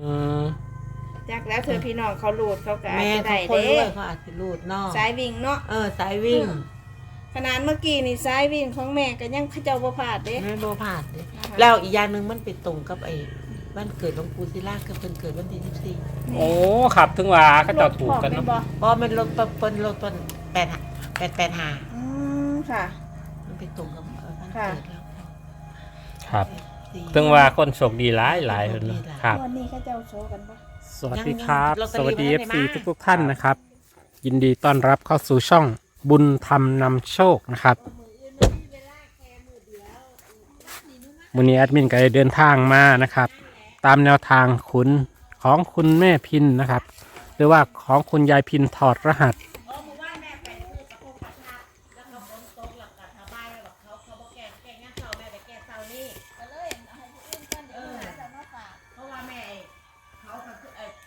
อืมจากแล้วเธอพี่น้องเขาหลุดเขาก็อาจแม่จะเขาได้คนเด้รวยเขาอาจจะรูดเนอกสายวิ่งเนาะเออ สายวิ่งขนาดเมื่อกี้นี่สายวิ่งของแม่ก็ยังเขาเจ้าบ่พลาดเด้ ไม่บ่ผ่านเลยนะคะ แล้วอีกอย่างหนึ่งมันไปตรงกับไอ้บ้านเกิดหลวงปู่ศิลากับเพิ่นเกิดวันที่สิบสี่โอ้ครับถึงว่าเขาเจ้าถูกกันรเนาะถพร้อมเพราะมันรถปะเปิ้นรถต้นแปดห้าแปดแปดห้าอืมค่ะ มันไปตรงกับเอ่อบ้านค่ะเกิดแล้วครับ สี่ถึงว่าคนโชคดีหลายหลายคนเนาะครับ วันนี้เขาเจ้าโชว์กันปะ สวัสดีครับ ยังสวัสดีลอ FC ตเตอรี่ทุกทุกๆท่านนะครับ ยินดีต้อนรับเข้าสู่ช่องบุญธรรมนำโชคนะครับวันนี้แอดมินก็ได้เดินทางมานะครับ ตามแนวทางขุนของคุณแม่พินนะครับ หรือว่าของคุณยายพินถอดรหัส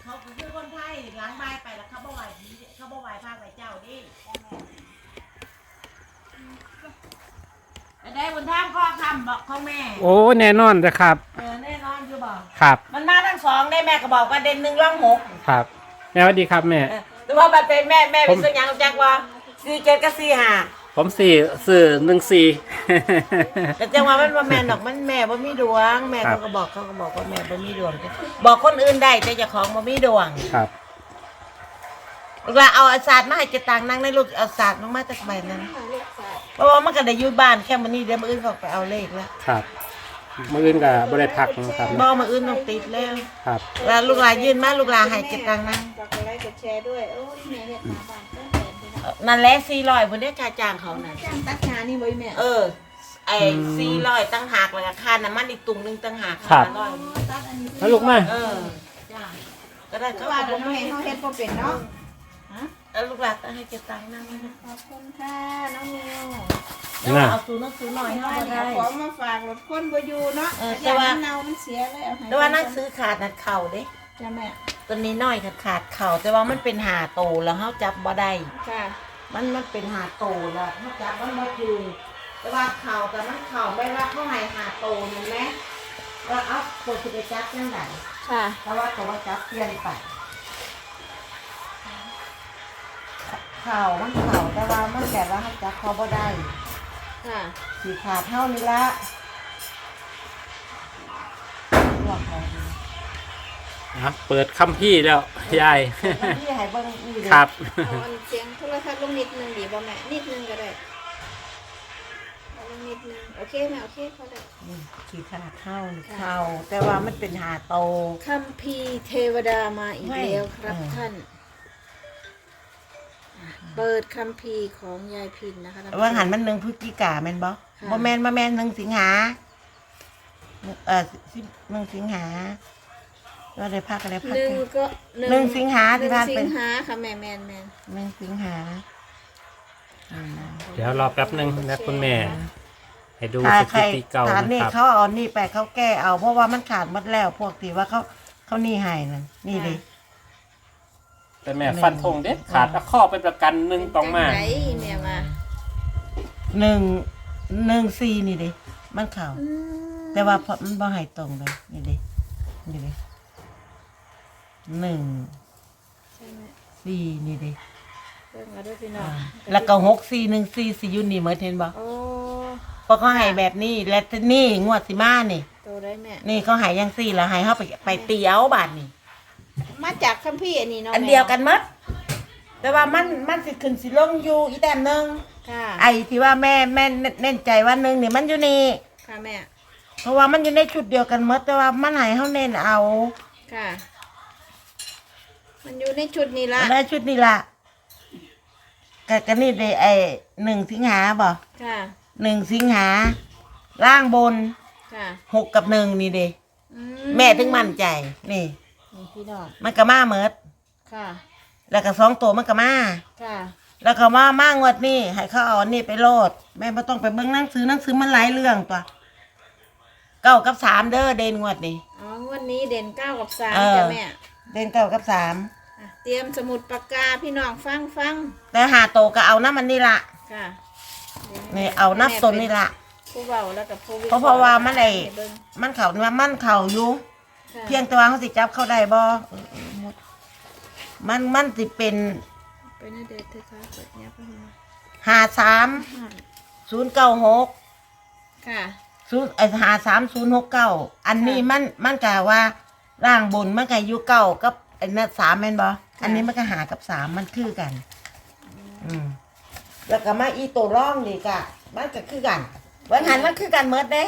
เอ่อเขาก็คือคนไทยล้างใบายไปแล้วเขาบ่ไหวเขาบ่ไหวภาคไหวเจ้าดิได้บนทางข้อคำบอกของแม่ โอ้แน่นอนนะครับ เออแน่นอนคือบอก ครับ มันมาทั้งสองได้แม่ก็บอกว่าเด่นหนึ่งร่องหกครับ แม่สวัสดีครับแม่เออแต่ว่ามันเป็นแม่แม่ผเป็นมสัญญาณจักว่าสี่เจ็ดกับสี่ห้า ผมสี่สื่อหนึ่งสี่ แต่จังว่ามันว่าแม่ดอกมันแม่บ่มีดวง แม่ครัเขาบ ก็บอกเขาก็บอกว่าแม่บ่มีดวง บอกคนอื่นได้แต่เจ้าของบ่มีดวงครับ เวลาเอาอาศาสตร์มาให้เจะตังนั่งในลูกเอาศาสตร์ลงมาจากใบนั้นเพราะว่ามันก็ได้อยู่บ้านแค่มื้อนี้เดี๋ยวมื้ออื่นเขาไปเอาเลขแล้วครับมื่ออื่นกับบริพักนะครับบ่มื้ออื่นต้องติดแล้วครับ แล้วลูกหลานยื่นมาลูกหลานให้เจะตังนั่ง ฝากกดไลค์กดแชร์ด้วย โอ้ยแม่เฮ็ดหน้าบ้านเพิ่ นแสนพี่น้องนั่นแหละ400เพิ่นได้ค่าจ้างเขานั่นจ้างตัดงานนี่บ่อีแม่เออ ไอ้400ตั้งหากแล้วก็ค่าน้ำมันอีกตุงหนึงตั้งหากครับ ห้าร้อยตัดอันนี้แล้วลูกมา เออ จ้าก็ได้คืเขาอว่าก็เดี๋บ่ยวน้องมีเฮ็ดเฮาเฮ็ดบ่เป็นเนาะฮะแล้วลูกหลานต้องให้เจะตังนั่งนะขอบคุณค่ะน้องนิวแล้วว่าเอาศูนย์เอาศูนย์หน่อยให้ว่าเขานี่ได้เอาของมาฝากรถคนบ่อยู่เนาะเออแต่แต่ว่าว่าเน่ามันเสียเลยเอาให้แต่ว่านั่งซื้อขาดนัดเข่าเด้จ้าแม่ตัวนี้น้อยขาดขาดเข่าแต่ว่ามันเป็นหาโตแล้วเขาจับบ่ได้ ค่ะ มันมันเป็นหาโตแล้วเขาจับมันบ่อยู่แต่ว่าเข่าแต่มันเข่าไม่ว่าเขาให้หาโตเห็นไหมว่าเอาตัวสิไปจับยังไงค่ะเพราะว่าตัวว่าจับเปลี่ยนไปเข่ามันเข่าแต่ว่ามันแบบว่าเขาจับเขาบ่ได้ค่ะสีขาดเท่านี้ละลวกไป ครับ เปิดคัมพี่แล้วยายพี่ให้เบิ่งอีกครับ เอาอันเสียงโทรทัศน์ลงนิดนึงดีบ่แม่นิดนึงก็ได้เอาลงนิดนึงโอเคแม่โอเคพอแล้วนี่ขีดขาดเท่านี่เท่าแต่ว่ามันเป็นหาโต คัมภีร์เทวดามาอีกแล้วครับเออท่านอะเปิดคัมภีร์ของยายพินนะคะท่านผู้ชม ว่าหันมันหนึ่งพฤศจิกาแม่นบ่ค่ะบ่แม่นบ่แม่นหนึ่งสิงหาเอ่อสิหนึ่งสิงหา ว่าได้พักอะไรพักหนึ่งกันก็หนึ่งสิงหาหนึ่ที่งบ้านสิเป็นงหาค่ะแม่แมนแมนหนึ่งสิงหาอืมเดี๋ยวรอแป๊บหนึงนะคุณแม่ ให้ดูถ้าสใครถิติเก่าขาดนะนี่ครับเขาเอานี่ไปเขาแก้เอาเพราะว่ามันขาดหมดแล้วพวกที่ว่าเขาเขานี่ให้นั่นนี่เลย แต่แม่ฟันธงเด็ดขาดแล้วข้อไปประกันหนึ่งต้องมาจังไหนแม่มาหนึ่งหนึ่งสี่นี่ดิมันเข่าอืมแต่ว่าพอมันบ่ให้ตรงเลยนี่ดินี่ดิ หนึ่งใช่ไหมสี่นี่ดิเบิ่งเอาด้วยพี่น้ออ่างแล้วก็หกสี่หนึ่งสี่สี่อยูนี่เหมือนเห็นบ่โอ้เพราะเขาให้แบบนี้และนี่งวดสิมานี่ โตได้แม่นี่เขาให้ยังสี่แล้วให้เขาไปไปเตียวบาทนี่ มาจากคัมภีร์อันนี้เนาะอันเดียวกันหมัด แต่ว่ามันมันสิขึ้นสิลงอยู่อีกแต้มหนึงค่ะไอ้ที่ว่าแม่แม่เน้นใจว่าหนึ่งนี่มันอยู่นี่ ค่ะแม่ เพราะว่ามันอยู่ในชุดเดียวกันหมดแต่ว่ามันให้เขาเน้นเอาค่ะ มันอยู่ในชุดนี้ละในชุดนี่ล่ะกะกะนี่เลยไอ้หนึ่งสิงหาบ่ค่ะ หนึ่งสิงหาล่างบนค่ะหกกับหนึ่งนี่เด้อืแม่ถึงมั่นใจ นี่ นี่พี่น้องมันก็มาเมิดค่ะ แล้วก็สองตัวมันก็มา ค่ะ แล้วก็มามางวดนี่ให้เขาเอาอันนี่ไปโลด แม่ไม่ต้องไปเบิ่งหนังสือหนังสือมันหลายเรื่องตัวเก้ากับสามเด้อเดนงวดนี่ อ๋องวันนี้เด่นเก้ากับสามเออ จ้ะแม่ เดนเก้ากับสามอะเตรียมสมุดปากกาพี่น้องฟังฟังแต่หาโตก็เอาน้ำมันนี่ละค่ะนี่เอานับตนนี่ละ ผู้เบาแล้วกับผู้วิเพราะเพราะว่ามันไอ้ให้เบิ่งมันเข่าว่ามันเข่าอยู่ค่ะเพียงแต่ว่าเขาสิจับเข้าได้บ่เออเออหมดมันมันสิเป็นไปนะเด็ดเธอค่ะเปิดเนี้ยไปให้มาหาสามห้าศูนย์เก้าหกค่ะศูนย์ไอหาสามศูนย์หกเก้าอันนี้มันมันกะว่า ร่างบนมันกะอยู่เก้ากับไอ้นั่นสามแม่นบ่อันนี้มันก็หากับสามมันคือกัน อืมแล้วก็มาอีตัวร่องนี่กะมันก็คือกันวันหันมันคือกันเมดเด้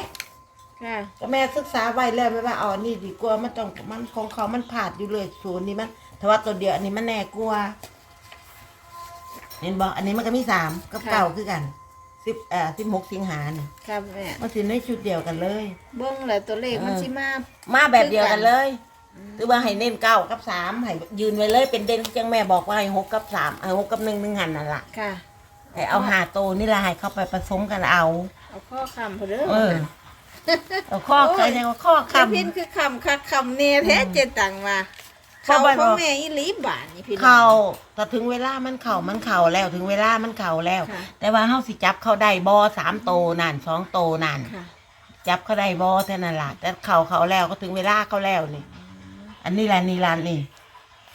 ค่ะ ก็แม่ศึกษาไว้แล้วไม่ว่าเอาอันนี่ดีกว่ามันต้องมันของเขามันผาดอยู่เลยศูนย์นี่มันแต่ว่าตัวเดียวอันนี้มันแน่กลัวาเห็นบอกอันนี้มันก็มีสามกับเก้าคือกัน สิบเอ่อสิบหกสิงหาเนี่ยค่ะแม่มันสิในชุดเดียวกันเลย เบิ้งแล้วตัวเลขมันเออสิมามาแบบเดียวกันเลยหรือว่าให้เน้นเก้ากับสามให้ยืนไว้เลยเป็นเด่นจังแม่บอกว่าให้หกกับสามให้หกกับหนึ่งหนึ่งหันนั่นแหละค่ะให้เอาหาโตวนี่แหละให้เข้าไปผสมกันเอา เอาข้อคำพอเด้อเออเอาข้อใครเนี่ยข้อคำคำพินคือคำคักคำเนี่ยแท้เจตังมา เข้าเขาไปพ่อบอกแม่อีหลีบานนี่พี่น้อง เข่าแต่ถึงเวลามันเข่ามันเข่าแล้วถึงเวลามันเข่าแล้ว ค่ะ แต่ว่าเฮาสิจับเขาได้บอสามโตนั่นสองโตนั่นค่ะจับเขาได้บอเท่านั้นล่ะแต่เข่าเขาแล้วก็ถึงเวลาเขาแล้วนี่ อันนี้ล่ะนี่ล่ะนี่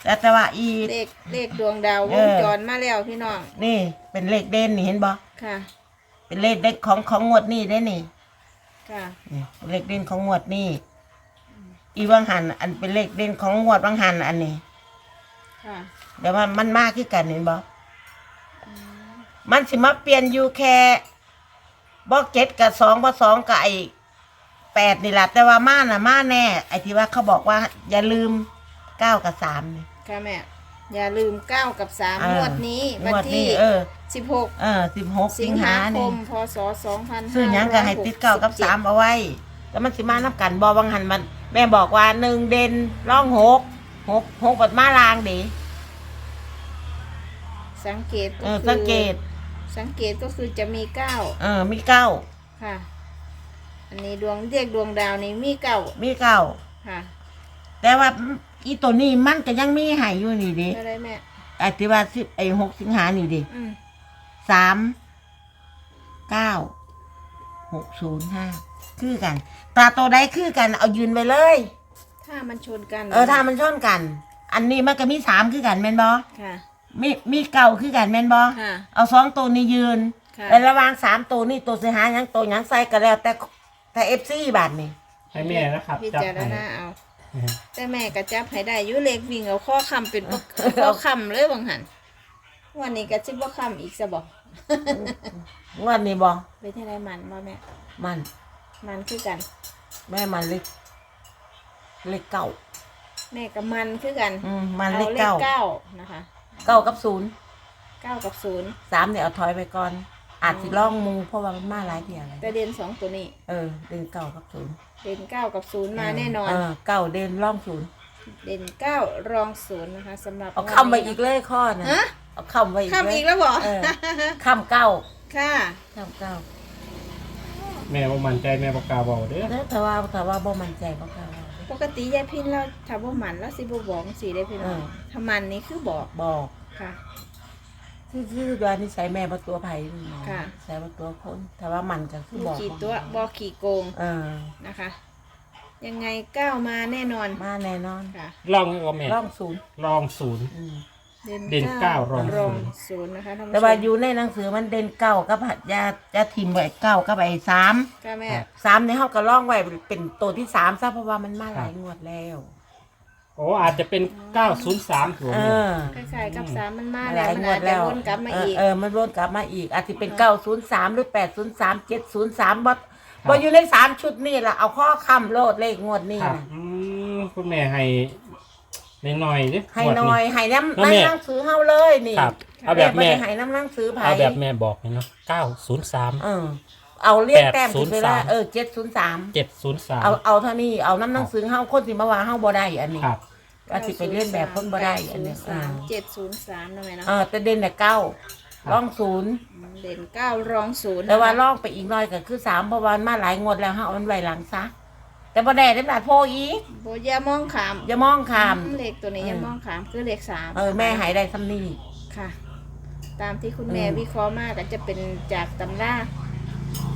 แต่แต่ว่าอี เลขเลขดวงดาววเองอจรมาแล้วพี่น้อง นี่เป็นเลขเด่นนี่เห็นบ่ค่ะ เป็นเลขเด่นของของงวดนี่ได้นี่ค่ะ นี่เลขเด่นของงวดนี่ อีวังหันอันเป็นเลขเด่นของงวดวังหันอันนี้ค่ะเดี๋ยวมันมันมากขึ้นกันเห็นบ่มันสิมาเปลี่ยนอยู่แค่บ่เจ็ดกับสองบ่สองกับไอ้แปดนี่แหละแต่ว่ามาน่ะมาแน่ ไอ้ที่ว่าเขาบอกว่าอย่าลืมเก้ากับสามนี่ค่ะแม่อย่าลืมเก้ากับสามเอองวดนี้งวันวดที่นี้เออสิบหกเออสิบหกสิสิงงหาหาคนี่มพศสองพันซื้อหยังก็ให้ติดเก้ากับสามเอาไว้ แล้วมันสิมานับกันบ่วังหันมัน แม่บอกว่าหนึ่งเด่นร่องหกหกหกบัดมาลางดิสังเกตก็เออคือสังเกต สังเกตก็คือจะมีเก้าเออ มีเก้าค่ะ อันนี้ดวงเรียกดวงดาวนี้มีเก้ามีเก้าค่ะแต่ว่าอีตัวนี้มันก็ยังมีใหายอยู่นี่ดิอะไรแม่ ไอ้ที่ว่าสิบไอ้หกสิงหานี่ดิอืมสามเก้าหกศูนย์ห้า คือกันตาตัวใดคือกัน เอายืนไปเลย ถ้ามันชนกันเออถ้ามันชนกัน อันนี้มันก็มีสามคือกันแม่นบอค่ะ มีมีเก่าคือกันแม่นบอค่ะ เอาสองตัวนี้ยืนค่ะแต่ระหว่างสามตัวนี่ตัวสิหาหยังตัวหยังใส่ก็แล้ว แต่แต่เอฟซีบาทนี่ให้แม่นะครับพิจับจารให้ณาเอา แต่แม่กระจับให้ได้อยุเล็กวิ่งเอาข้อคำเป็นบ่ข้อคำเลยบางหันวันนี้กระจิบว่าคำอีกสบอกงวดนี้บอไปที่ไรมันบ่แม่มัน มันคือกัน แม่มันเล็กเล็กเก่าแม่กับมันคือกันอืมมันเอาเล็กเลขเก่าเก้านะคะเก้ากับศูนย์เก้ากับศูนย์สามเนี่ยเอาถอยไปก่อน อาจสิล่องมูเพราะว่ามันมาหลายเดียวเลยแต่เด่นสองตัวนี้ เออ เด่นเก้ากับศูนย์เด่นเก้ากับศูนย์มาแน่นอน เออเก้าเด่นล่องศูนย์เด่นเก้ารองศูนย์นะคะสำหรับเอาคำไว้อีกเลยข้อนะฮะเอาคำไว้อีกคำอีกแล้วบอกเออคำเก้าค่ะคำเก้า แม่บ่มั่นใจแม่บ่กล้าบอกเด้อแล้วแต่ว่าแต่ว่าบ่มั่นใจบ่กล้าว่าปกติยายพินเราถ้าบ่หมันแล้วสิบ่บอกสิได้พี่น้องเออ ถ้ามันนี่คือบอกบอก ค่ะ คือคือดวนนิสัยแม่บ่ตัวไผนี่นะค่ะ ใส่บ่ตัวคนแต่ว่ามันก็คือมีบอกขี่ตัวบอกขี่โกงเออนะคะ ยังไงก้าวมาแน่นอนมาแน่นอนค่ะ ลองก็แม่ล่องศูนย์ลองศูนย์อืม เด่นเก้ารองศูนย์รองศูนย์นะคะท่านผู้ชมแต่ว่าอยู่ในหนังสือมันเด่นเก้ากับหัดยาจะทิมไว้เก้ากับไอ้สามค่ะแม่สามในห้องก็ล่องไว้เป็นตัวที่สามซะเพราะว่ามันมาหลายงวดแล้ว โอ้อาจจะเป็น903ถูกเอไหมอคล้ายๆกับสามมันมามาหแล้วลายมันงวอาดจจะแล้ววนกลับมาอีก เออมันวนกลับมาอีกอาจจะเป็นเก้าศูนย์สามหรือแปดศูนย์สามเจ็ดศูนย์สามบดบดอยู่ในสามชุดนี่แหละเอาข้อคำโลดเลขงวดนี่ครับนะอืมคุณแม่ให้ หน่อยๆดิให้งวดหน่อยให้น้ำแล้วแม่น้ำหนังสือเฮาเลยนี่ครับเอาแบบแม่บ่ได้ให้น้ำหนังสือไผเอาแบบแม่บอกเลยเนาะ903เออเอาเรียกแต้มถึงเวลา803เออเจ็ดศูนย์สาม703เอาเอาเท่านี้เอาน้ำหนังสือเฮาคนสิมาว่าเฮาบ่ได้อันนี้ครับก็สิไปเล่นแบบคนบ่ได้อันนี้สามเจ็ดศูนย์สามนะแม่เนาะเออแต่เด่นแต่เก้าล่องศูนย์เด่นเก้ารองศูนย์แต่ว่าล่องไปอีกหน่อยก็คือสามเพราะว่ามันมาหลายงวดแล้วเฮาเอามันไว้หลังซะ แต่บ่ได้ได้บาดโพอีกโบอยามองขามอย่ามองข้าม เลขตัวนี้เอออ ย่ามองขามคือเลขสามเออแม่หายได้ซ้ำนี่ ค่ะ ตามที่คุณแม่อืมวิเคราะห์มากก็จะเป็นจากตำรา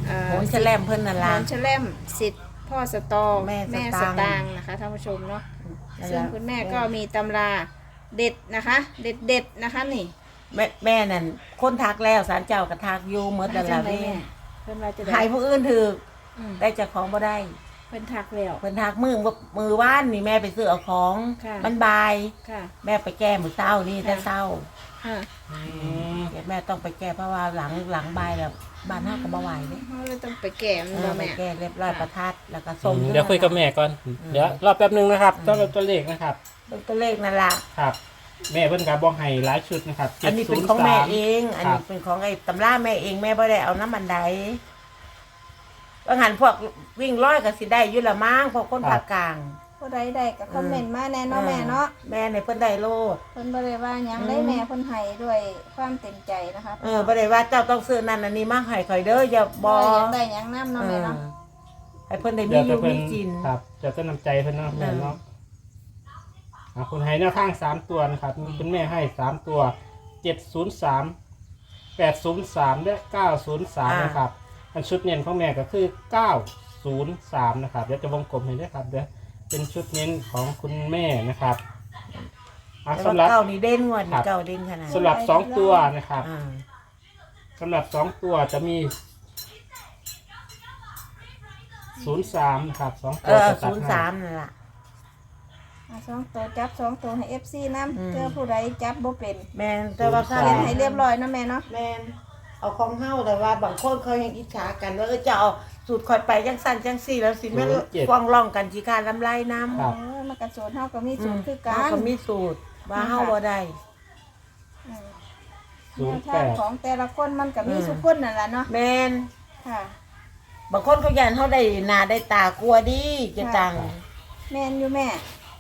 เอ่อโหนแฉลมเพิ่นนั่นหล่ะนแชลมสิทธิ์พพ่อสตอแม่สแม่ตางค์สตางค์นะคะท่านผู้ชมเนาะนั่นซึ่งล่ะคุณแม่ก็มีตำราเด็ดนะคะ เด็ดเด็ดๆนะคะนี่แม่แม่นั่นคนทักแล้วสารเจ้าก็ทักอยู่หมดนั่นจัล่ะงไดแม่แม่เพิ่นว่าจะได้ใหายผู้อื่นถืออืมได้เจากของบ่ได้ เพิ่นทักแล้ว เพิ่นทักมือว่ามือว่านนี่แม่ไปซื้อเอาของค่ะ มันบาย ค่ะ แม่ไปแก้มือเศร้านี่แต่เศร้าค่ะเดี๋ยวแม่ต้องไปแก้เพราะว่าหลังหลังบายแล้วบ้านห้าก็บ่ไหวเนี่ยเขาเลยต้องไปแก้มันเอบ่อไปแม่ แก้เรียบร้อยค่ะ ประทัดแล้วก็ส่งเดี๋ยวคุยกับแม่ก่อน เดี๋ยวรอแป๊บหนึงนะครับต้องรอตัวเลขนะครับเป็นตัวเลขนั่นล่ะ ครับ แม่เพิ่นกับบอกให้หลายชุดนะครับอันนี้เป็นของแม่เอง703อันครันี้บเป็นของไอ้ตำราแม่เองแม่บ่ได้เอาน้ำมันได บางหันพวกวิ่งร้อยก็สิได้อยู่ละมั้งเพราะคนภาคกลาง ผู้ใดได้ก็คอมเมนต์มาแน่เนาะแม่เนาะแม่ในเพิ่นได้โลด เพิ่นบ่ได้ว่าหยังได้อืมแม่เพิ่นให้ด้วยความเต็มใจนะคะเออบ่ได้ว่าเจ้าต้องซื้อนั่นอันนี้มาให้ข่อยเด้ออย่าบ่บ่อยากได้หยังนํเนาะแม่เนาะเออให้เพิ่นได้มีเดี๋ยวอจะยู่เพิ่มีนกินครับเดี๋ยวจะนำใจเพิ่นเนาะแม่เออเนาะอะคุณให้แนวทางสามตัวนะครับคุณแม่ให้สามตัวเจ็ดศูนย์สามแปดศูนย์สามและเก้าศูนย์สามนะครับ อันชุดเน้นของแม่ก็คือเก้าศูนย์สามนะครับ เดี๋ยวจะวงกลมให้ด้วยครับเดี๋ยวเป็นชุดเน้นของคุณแม่นะครับอะแต่สำหว่ารับเก้านี่เด่นงวดครันี่บ เก้าเด่นขนาดสำหรับสองตัวนะครับ อ่าสำหรับสองตัวจะมีศูนย์สามนะครับสองเอตัวอจะตัดศูนย์ให้สามนั่นล่ะ อะสองตัวจับสองตัวให้ FC นํอืมเจอผู้ใดจับบ่เป็นแม่นแต่ว่าข้าเขียนให้เรียบร้อยเนาะแม่เนาะแม่น เอาของเฮาแต่ว่าบางคนเขายังอิจฉากันว่าเออจะเอาสูตรคอยไปจังสั่นจังสี่แล้วสิแม่ฟ้องร้องกันสิการลำไรน้ำ ครับ เออมันก็สูตรเฮาก็มีสูตรคือกัเฮานก็มีสูตรว่าเฮาบ่ได้ อืมศูแนนวย์แปทางด ของแต่ละคนมันก็มีอืม สุคนนั่นแหละเนาะแม่นค่ะ บางคนเขายันเขาได้หน้าได้ตากลัวดีจะจังแม่นอยู่แม่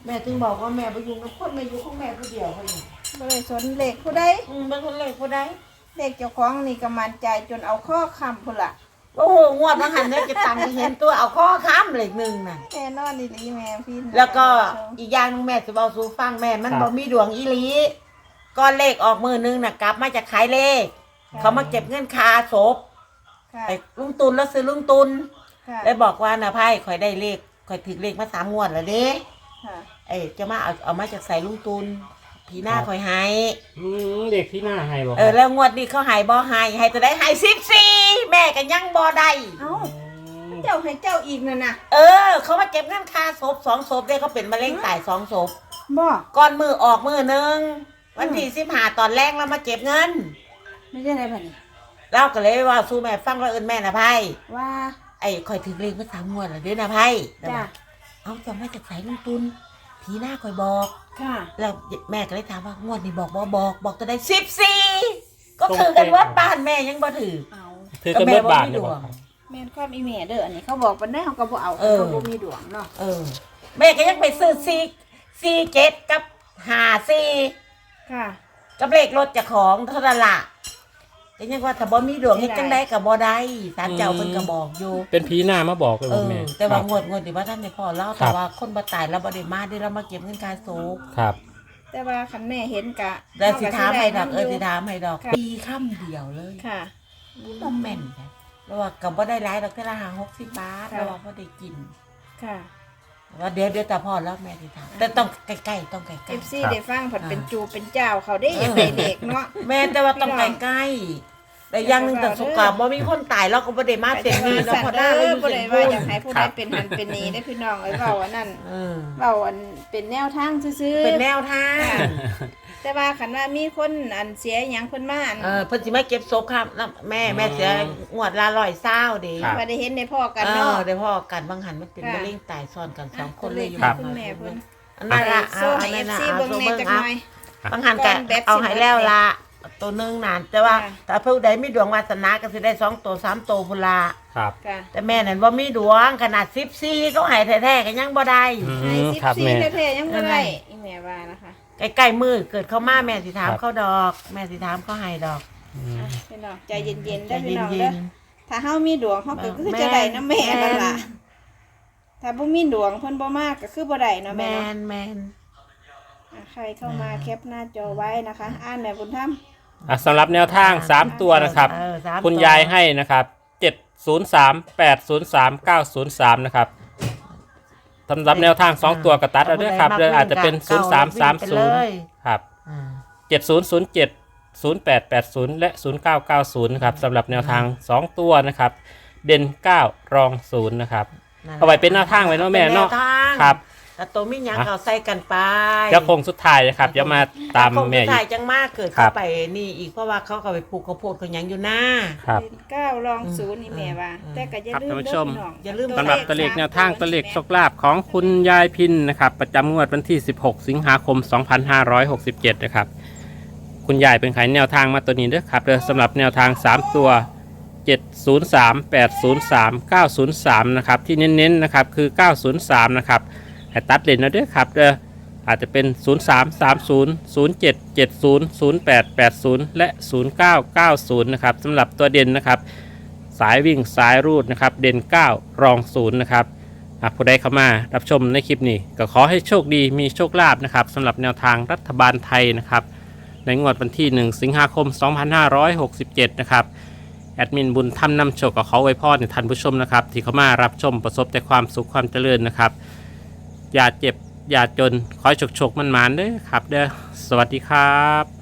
แม่ถึงบอกว่าแม่ไปอยู่กับคนแม่อยู่ของแม่ผู้เดียวคนนี้บ่ได้สนเลขผู้ใดอืมเป็นคนเล็กผู้ใด เลขเจ้าของนี่ก็มั่นใจจนเอาข้อคำพุ่นล่ะโอ้โหงวดมาหันเนี่ยจะตังเห็นตัวเอาข้อค้ำเหล็กหนึ่งน่ะ แน่นอนดีหลีแม่พี่นะแล้วก็อีกอย่างหนึงแม่จะบอกสู่ฟังแม่มันบ่มีดวงอีหลีก้อนเลขออกมือนึงน่ะกลับมาจากขายเลข เขามาเก็บเงินคาศพค่ะไอ้ลุงตุนแล้วซื้อลุงตุนค่ะได้บอกว่านะไพ่ข่อยได้เลขข่อยถึงเลขมาสามงวดแล้วเด้ค่ะ เอ้ยจะมาเอาเอามาจากใส่ลุงตุน ผีหน้าข่อยให้อืมเด็กที่หน้าให้บอกเออแล้วงวดนี้เขาใหายบ่ใหายให้จะได้ใหายสิบสี่แม่ก็ยังบ่ได้เอ้าเจ้าให้เจ้าอีกนั่นน่ะเออ เขามาเก็บเงินค่าศพสองศพเด้เขาเป็นมะเร็งตายสองศพบ่ก่อนมือออกมือหนึ่งวันที่สิบห้าตอนแรกเรามาเก็บเงินไม่ได้อะไรบัดนี้เราก็เลยว่าสู้แม่ฟังแล้วเอินแม่นะไพ่ว่าไอ้ข่อยถึงเลขมาสามงวดแล้วเด้อนะไพ่จ้ะเอาจะมาจากใส่ลุงตุนผีหน้าข่อยบอก ค่ะ แล้วแม่ก็เลยถามว่างวดนี้บอกบ่บอกบอกตัวได้สิบสี่ก็ถือกันวัดบ้านแม่ยังบ่ถือเอาถือกันเบิดบาทเนี่ยบอกแม่นความอีแม่เด้ออันนี้เขาบอกปานได้เขาก็บ่เอาเออเขาบ่มีดวงเนาะเออ แม่ก็ยังไปซื้อซีซีเจ็ดกับหาซีค่ะกับเลขรถเจากของเท่านั้นละ ก็ยังว่าถ้าบ่มีดวงเฮ็ดจังไดก็บ่ได้ศาลเจ้าเพิ่นก็บอกอยู่ เป็นผีหน้ามาบอกเลยเอบอกอแม่แต่ว่าครับ งวดงวดที่ว่าท่านได้พอเล่าครัแต่บ ว่าคนบ่ตายแล้วบ่ได้มาได้เรามาเก็บเงินการโศกครับ แต่ว่าคันแม่เห็นกะแต่สิถามให้ดอกเออเฮาสิก็สิได้ถามให้ดอกค่ะปีค่ำเดียวเลยค่ะ บ่แม่นนะแล้วว่าก็บ่ได้หลายดอกแค่ละหา60บาทค่ะ แล้วว่าบ่ได้กิน ค่ะ ว่าเดี๋ยวเดี๋ยวแต่พอแล้วแม่สิถามแต่ต้องใกล้ๆต้องใกล้ FC ครับ ได้ฟังผัดอ่าเป็นจูเป็นเจ้าเขาได้อยากได้เด็กเนาะๆแม่แต่ว่าต้องใกล้ๆแต่อยังหนึงแต่สุกาบ่มีคนตายแล้วก็บ่ได้มาเต็มนี้แล้วพอได้เอเลยออยู่บ่เสีได้ยงว่าอยากให้ผู้ครัใดบเป็นหันเป็นนี้ได้อพี่น้องเอ้ยเว้าอันนั้นเออเว้าอันเป็นแนวทางซื่อๆเป็นแนวทางค่ะ แต่ว่าคันว่ามีคนอันเสียหยังเพิ่นมาอันเออเพิ่นสิมาเก็บศพครับน้ำแม่แม่เสียงวดละร้อยเศร้าเด้ครับว่าได้เห็นในพ่อกันเอเนาะอได้พ่อกันบางหันมันเป็นค่ะมะเร็งตายซ้อนกันสองอะคนเลยอยู่ครับ คุณแม่เพิ่น อันนั้นละโซ่เอาอัให้นนั้น FC ละเอาเบิ่งโซ่แน่เบิ่งจักเอาหน่อยบางหันก่ก็อนแบบเอาสิให้เบิดแล้วเนี่ยละตัวหนึงนานแต่ว่าค่ะ ถ้าผู้ใดมีดวงวาสนาก็สิได้สองตัวสามตัวพุ่นละครับค่ะแต่แม่นั่นว่ามีดวงขนาดสิบสี่ก็ใหายแท้ๆก็ยังบ่ได้ อืให้มครับแม่14แท้ๆยังบ่ได้อีแม่ว่านะคะ ใกล้ๆมือเกิดเข้ามาแม่สิถามครับ เขาดอก แม่สิถามเขาให้ดอกอืมอะพี่น้องใจเย็นๆใจได้อพี่น้องเย็เด้อน ถ้าเฮามีดวงเฮาก็เออคือแม่จะได้นํแม่แม่นั่นล่ะถ้าบ่มีดวงเพิ่นบ่มากก็คือบ่ได้เนาะแมแม่เนาะ นแมนอะใครเข้ามาแคปหน้าจอไว้นะคะ อ่านแม่บุญธรรม อะสำหรับแนวทางสามตัวนะครับ เออสามคุณตัวยายให้นะครับ 703 803 903 นะครับ สำหรับแนวทางสองตัวกระตัดเอาด้วยครับเดืออาจจะเป็นศูนย์สามสามศูนย์ครับอ่าเจ็ดศูนย์ศูนย์เจ็ดศูนย์แปดแปดศูนย์และศูนย์เก้าเก้าศูนย์ครับสำหรับแนวทางสองตัวนะครับ เด่นเก้ารองศูนย์นะครับนั่นแหละเอาไว้เป็นแนวทางไว้เนาะแม่เนาะป็แว ทางครับแต่ตัวมิหยังอะเอาใส่กันไปแล้วคงสุดท้ายนะครับจะมาตามคงแม่จะอีถ่ายกจังมากเกิดครัเข้าบ ไปนี่อีกเพราะว่าเขาก็ไปปลูกข้าวโพดเขาหยังอยู่หน้า ครับ เป็นเก้ารองศูนย์นี่แม่ว่า อืมแต่ก็อย่าครับลืมท่านผู้เด้ชอมพี่น้องอย่าลืม สำหรับตัวเลขแนวทางตัวเลขโชคลาภของคุณยายพินนะครับประจำงวดวันที่ 16 สิงหาคม 2567 นะครับ คุณยายเป็นขายแนวทางมาตัวนี้ด้วยครับเด้อสำหรับแนวทาง 3 ตัว 703 803 903 นะครับ ที่เน้นๆนะครับคือ 903 นะครับ ให้ตัดเลนนะด้วยครับเด้ออาจจะเป็น 0330 0770 0880 และ 0990 นะครับสำหรับตัวเด่นนะครับ สายวิ่งสายรูดนะครับ เด่น 9 รองศูนย์นะครับอะผู้ใดเข้ามารับชมในคลิปนี้ ก็ขอให้โชคดีมีโชคลาภนะครับสำหรับแนวทางรัฐบาลไทยนะครับ ในงวดวันที่ 1 สิงหาคม 2567 นะครับ แอดมินบุญทำนำโชคกับเขาไว้พ่อในท่านผู้ชมนะครับ ที่เข้ามารับชมประสบแต่ความสุขความเจริญนะครับ อย่าเจ็บ อย่าจน ขอยฉกฉกมันมานๆเด้อครับ เด้อ สวัสดีครับ